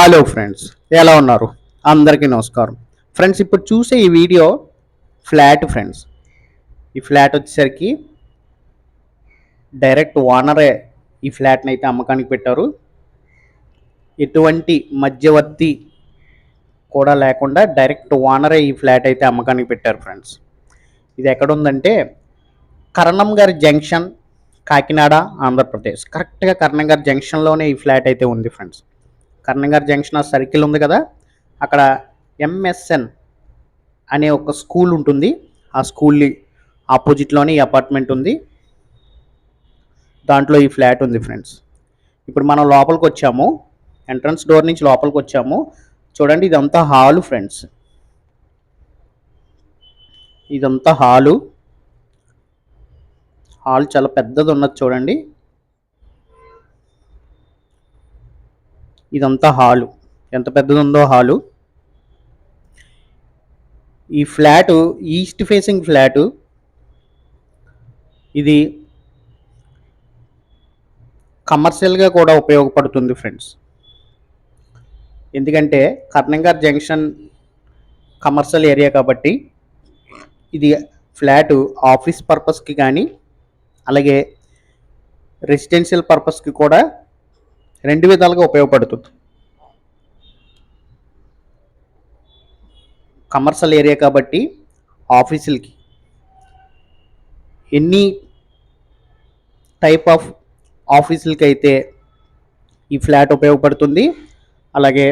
Hello friends ఎలా ఉన్నారు? అందరికీ నమస్కారం. ఫ్రెండ్స్ ఇప్పుడు చూసే ఈ వీడియో ఫ్లాట్ ఫ్రెండ్స్. ఈ ఫ్లాట్ వచ్చేసరికి డైరెక్ట్ ఓనరే ఈ ఫ్లాట్ని అయితే అమ్మకానికి పెట్టారు. ఎటువంటి మధ్యవర్తి కూడా లేకుండా డైరెక్ట్ ఓనరే ఈ ఫ్లాట్ అయితే అమ్మకానికి పెట్టారు ఫ్రెండ్స్. ఇది ఎక్కడ ఉందంటే కరణం గారి జంక్షన్ కాకినాడ ఆంధ్రప్రదేశ్. కరెక్ట్గా కరణం గారి జంక్షన్లోనే ఈ ఫ్లాట్ అయితే ఉంది ఫ్రెండ్స్. కరణం జంక్షన్ ఆ సర్కిల్ ఉంది కదా అక్కడ ఎంఎస్ఎన్ అనే ఒక స్కూల్ ఉంటుంది. ఆ స్కూల్ ఆపోజిట్లోనే ఈ అపార్ట్మెంట్ ఉంది. దాంట్లో ఈ ఫ్లాట్ ఉంది ఫ్రెండ్స్. ఇప్పుడు మనం లోపలికి వచ్చాము. ఎంట్రన్స్ డోర్ నుంచి లోపలికి వచ్చాము. చూడండి ఇదంతా హాలు ఫ్రెండ్స్. ఇదంతా హాలు. హాల్ చాలా పెద్దది ఉన్నది చూడండి. ఇదంతా హాలు. ఎంత పెద్దది ఉందో హాలు. ఈ ఫ్లాటు ఈస్ట్ ఫేసింగ్ ఫ్లాటు. ఇది కమర్షియల్గా కూడా ఉపయోగపడుతుంది ఫ్రెండ్స్. ఎందుకంటే కర్ణంగార్ జంక్షన్ కమర్షియల్ ఏరియా కాబట్టి ఇది ఫ్లాటు ఆఫీస్ పర్పస్కి కానీ అలాగే రెసిడెన్షియల్ పర్పస్కి కూడా రెండు విధాలుగా ఉపయోగపడుతుంది. కమర్షియల్ ఏరియా కాబట్టి ఆఫీసులకి ఎన్ని టైప్ ఆఫ్ ఆఫీసులకి అయితే ఈ ఫ్లాట్ ఉపయోగపడుతుంది అలాగే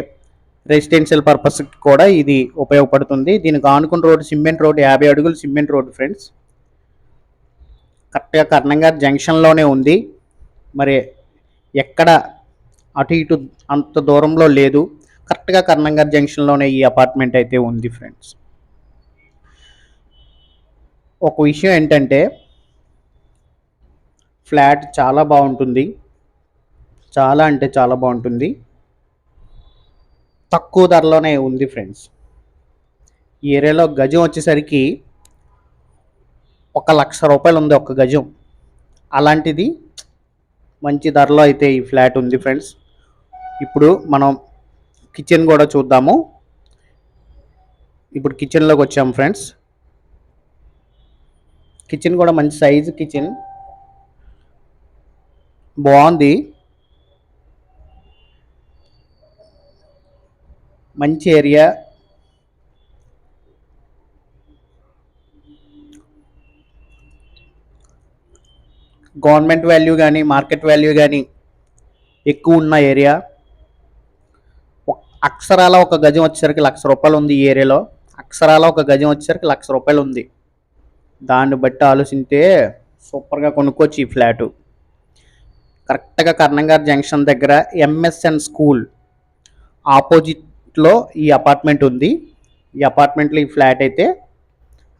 రెసిడెన్షియల్ పర్పస్కి కూడా ఇది ఉపయోగపడుతుంది. దీనికి ఆనుకున్న రోడ్డు సిమెంట్ రోడ్డు యాభై అడుగులు సిమెంట్ రోడ్డు ఫ్రెండ్స్. కరెక్ట్గా కర్ణంగార్ జంక్షన్లోనే ఉంది. మరి ఎక్కడ అటు ఇటు అంత దూరంలో లేదు. కరెక్ట్గా కర్ణంగర్ జంక్షన్లోనే ఈ అపార్ట్మెంట్ అయితే ఉంది ఫ్రెండ్స్. ఒక విషయం ఏంటంటే ఫ్లాట్ చాలా బాగుంటుంది. చాలా అంటే చాలా బాగుంటుంది. తక్కువ ధరలోనే ఉంది ఫ్రెండ్స్. ఈ ఏరియాలో గజం వచ్చేసరికి ఒక లక్ష రూపాయలు ఉంది ఒక గజం. అలాంటిది మంచి ధరలో అయితే ఈ ఫ్లాట్ ఉంది ఫ్రెండ్స్. ఇప్పుడు మనం కిచెన్ కూడా చూద్దాము. ఇప్పుడు కిచెన్లోకి వచ్చాము ఫ్రెండ్స్ కిచెన్ కూడా మంచి సైజు కిచెన్ బాగుంది. మంచి ఏరియా గవర్నమెంట్ వాల్యూ కానీ మార్కెట్ వాల్యూ కానీ ఎక్కువ ఉన్న ఏరియా అక్షరాల ఒక గజం వచ్చేసరికి లక్ష రూపాయలు ఉంది ఈ ఏరియాలో. అక్షరాల ఒక గజం వచ్చేసరికి లక్ష రూపాయలు ఉంది. దాన్ని బట్టి ఆలోచిస్తే సూపర్గా కొనుక్కోవచ్చు ఈ ఫ్లాటు. కరెక్ట్గా కర్ణంగార్ జంక్షన్ దగ్గర ఎంఎస్ఎన్ స్కూల్ ఆపోజిట్లో ఈ అపార్ట్మెంట్ ఉంది. ఈ అపార్ట్మెంట్లో ఈ ఫ్లాట్ అయితే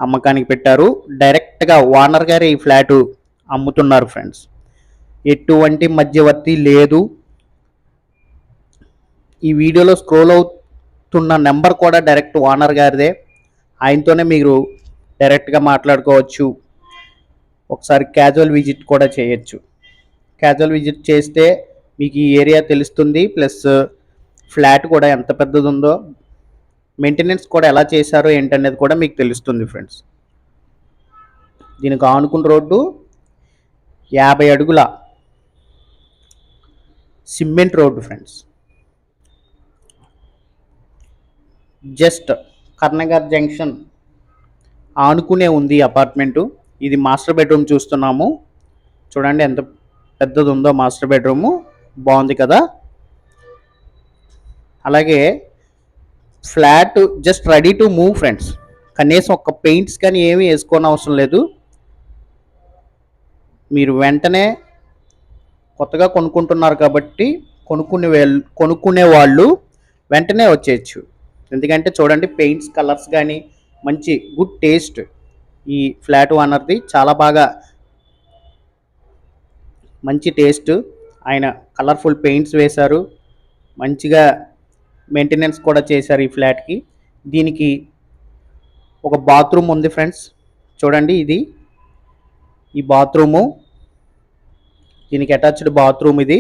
అమ్మకానికి పెట్టారు. డైరెక్ట్గా ఓనర్ గారు ఈ ఫ్లాటు అమ్ముతున్నారు ఫ్రెండ్స్. ఎటువంటి మధ్యవర్తి లేదు. ఈ వీడియోలో స్క్రోల్ అవుతున్న నెంబర్ కూడా డైరెక్ట్ ఓనర్ గారిదే. ఆయనతోనే మీరు డైరెక్ట్గా మాట్లాడుకోవచ్చు. ఒకసారి క్యాజువల్ విజిట్ కూడా చేయొచ్చు. క్యాజువల్ విజిట్ చేస్తే మీకు ఈ ఏరియా తెలుస్తుంది. ప్లస్ ఫ్లాట్ కూడా ఎంత పెద్దది ఉందో మెయింటెనెన్స్ కూడా ఎలా చేశారో ఏంటనేది కూడా మీకు తెలుస్తుంది ఫ్రెండ్స్ దీనికి ఆనుకున్న రోడ్డు యాభై అడుగుల cement road friends just Karnagar junction ఆనుకునే ఉంది అపార్ట్మెంటు. ఇది మాస్టర్ బెడ్రూమ్ చూస్తున్నాము. చూడండి ఎంత పెద్దది ఉందో మాస్టర్ బెడ్రూము. బాగుంది కదా. అలాగే flat just ready to move friends. కనీసం ఒక పెయింట్స్ కానీ ఏమీ వేసుకోని అవసరం లేదు. మీరు వెంటనే కొత్తగా కొనుక్కుంటున్నారు కాబట్టి కొనుక్కునే వేల్- కొనుక్కునే వాళ్ళు వెంటనే వచ్చేయచ్చు. ఎందుకంటే చూడండి పెయింట్స్ కలర్స్ కానీ మంచి గుడ్ టేస్ట్ ఈ ఫ్లాట్ ఓనర్ది. చాలా బాగా మంచి టేస్ట్. ఆయన కలర్ఫుల్ పెయింట్స్ వేశారు. మంచిగా మెయింటెనెన్స్ కూడా చేశారు ఈ ఫ్లాట్కి. దీనికి ఒక బాత్రూమ్ ఉంది ఫ్రెండ్స్. చూడండి ఇది. ఈ బాత్రూము. దీనికి అటాచ్డ్ బాత్రూమ్ ఇది.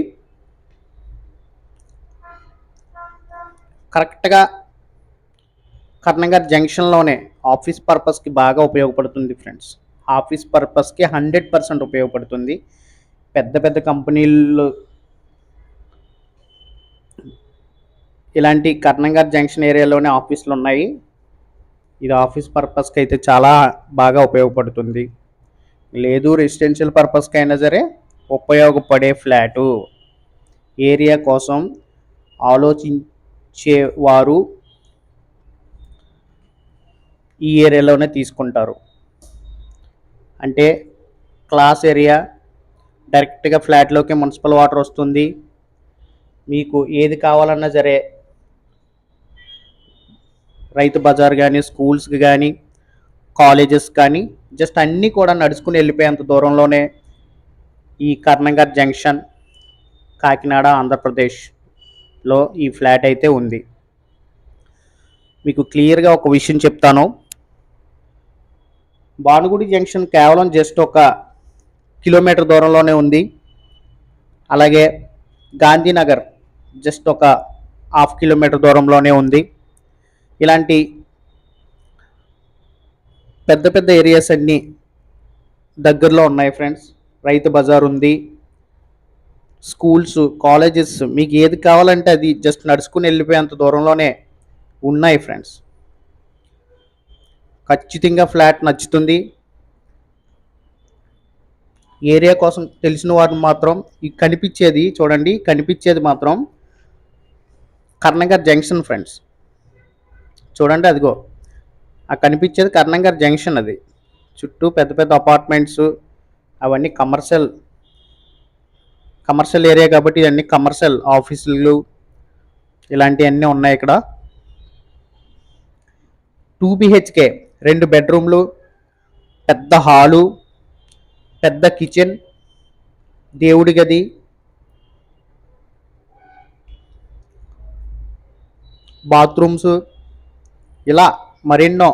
కరెక్ట్గా కర్ణంగారి జంక్షన్లోనే ఆఫీస్ పర్పస్కి బాగా ఉపయోగపడుతుంది ఫ్రెండ్స్. ఆఫీస్ పర్పస్కి హండ్రెడ్ పర్సెంట్ ఉపయోగపడుతుంది. పెద్ద పెద్ద కంపెనీలు ఇలాంటి కర్ణంగారి జంక్షన్ ఏరియాలోనే ఆఫీసులు ఉన్నాయి. ఇది ఆఫీస్ పర్పస్కి అయితే చాలా బాగా ఉపయోగపడుతుంది. లేదు రెసిడెన్షియల్ పర్పస్కి అయినా సరే ఉపయోగపడే ఫ్లాటు. ఏరియా కోసం ఆలోచించేవారు ఈ ఏరియాలోనే తీసుకుంటారు. అంటే క్లాస్ ఏరియా డైరెక్ట్గా ఫ్లాట్లోకి మున్సిపల్ వాటర్ వస్తుంది. మీకు ఏది కావాలన్నా సరే రైతు బజార్ కానీ స్కూల్స్కి కానీ కాలేజెస్ కానీ జస్ట్ అన్నీ కూడా నడుచుకుని వెళ్ళిపోయేంత దూరంలోనే ఈ కర్ణంగర్ జంక్షన్ కాకినాడ ఆంధ్రప్రదేశ్లో ఈ ఫ్లాట్ అయితే ఉంది. మీకు క్లియర్గా ఒక విషయం చెప్తాను. భానుగుడి జంక్షన్ కేవలం జస్ట్ ఒక కిలోమీటర్ దూరంలోనే ఉంది. అలాగే గాంధీనగర్ జస్ట్ ఒక హాఫ్ కిలోమీటర్ దూరంలోనే ఉంది. ఇలాంటి పెద్ద పెద్ద ఏరియాస్ అన్నీ దగ్గరలో ఉన్నాయి ఫ్రెండ్స్ రైతు బజార్ ఉంది. స్కూల్స్ కాలేజెస్ మీకు ఏది కావాలంటే అది జస్ట్ నడుచుకుని వెళ్ళిపోయేంత దూరంలోనే ఉన్నాయి ఫ్రెండ్స్ ఖచ్చితంగా ఫ్లాట్ నచ్చుతుంది. ఏరియా కోసం తెలిసిన వారు మాత్రం ఈ కనిపించేది చూడండి కనిపించేది మాత్రం కర్ణంగర్ జంక్షన్ ఫ్రెండ్స్. చూడండి అదిగో ఆ కనిపించేది కర్ణంగర్ జంక్షన్ అది. చుట్టూ పెద్ద పెద్ద అపార్ట్మెంట్స్ అవన్నీ కమర్షియల్ కమర్షియల్ ఏరియా కాబట్టి ఇవన్నీ కమర్షియల్ ఆఫీసులు ఇలాంటివన్నీ ఉన్నాయి ఇక్కడ. టూ బిహెచ్కే రెండు బెడ్రూమ్లు పెద్ద హాలు పెద్ద కిచెన్ దేవుడి గది బాత్రూమ్స్ ఇలా మరెన్నో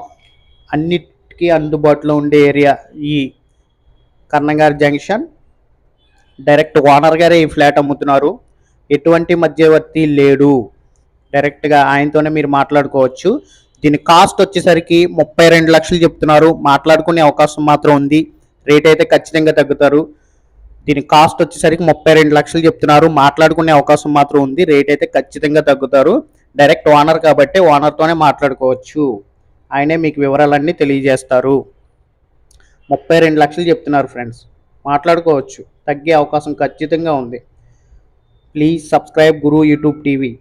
అన్నిటికీ అందుబాటులో ఉండే ఏరియా ఈ కర్ణంగారి జంక్షన్ డైరెక్ట్ ఓనర్ గారే ఈ ఫ్లాట్ అమ్ముతున్నారు. ఎటువంటి మధ్యవర్తి లేడు. డైరెక్ట్గా ఆయనతోనే మీరు మాట్లాడుకోవచ్చు. దీని కాస్ట్ వచ్చేసరికి ముప్పై రెండు లక్షలు చెప్తున్నారు. మాట్లాడుకునే అవకాశం మాత్రం ఉంది. రేట్ అయితే ఖచ్చితంగా తగ్గుతారు. దీని కాస్ట్ వచ్చేసరికి ముప్పై రెండు లక్షలు చెప్తున్నారు. మాట్లాడుకునే అవకాశం మాత్రం ఉంది. రేట్ అయితే ఖచ్చితంగా తగ్గుతారు. డైరెక్ట్ ఓనర్ కాబట్టి ఓనర్తోనే మాట్లాడుకోవచ్చు. ఆయనే మీకు వివరాలన్నీ తెలియజేస్తారు. ముప్పై రెండు లక్షలు చెప్తున్నారు ఫ్రెండ్స్. మాట్లాడుకోవచ్చు. తగ్గే అవకాశం ఖచ్చితంగా ఉంది. Please subscribe Guru YouTube TV.